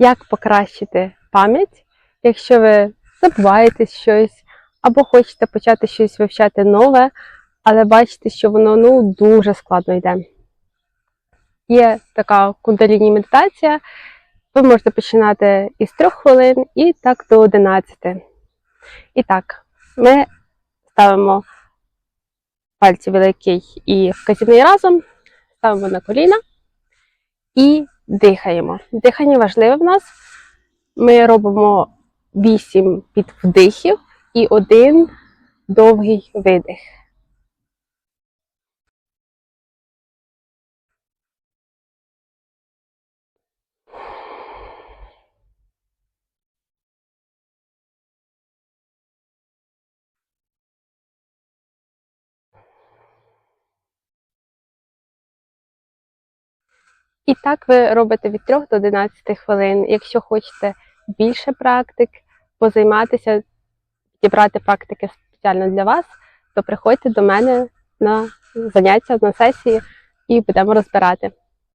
як покращити пам'ять, якщо ви забуваєте щось, або хочете почати щось вивчати нове, але бачите, що воно ну, дуже складно йде. Є така кундаліні медитація. Ви можете починати із 3 хвилин і так до 11. І так, ми ставимо пальці великий і вказівний разом, ставимо на коліна і дихаємо. Дихання важливе в нас. Ми робимо 8 підвдихів і один довгий видих. І так ви робите від 3 до 11 хвилин. Якщо хочете більше практик, позайматися, підібрати практики спеціально для вас, то приходьте до мене на заняття, на сесії і будемо розбирати.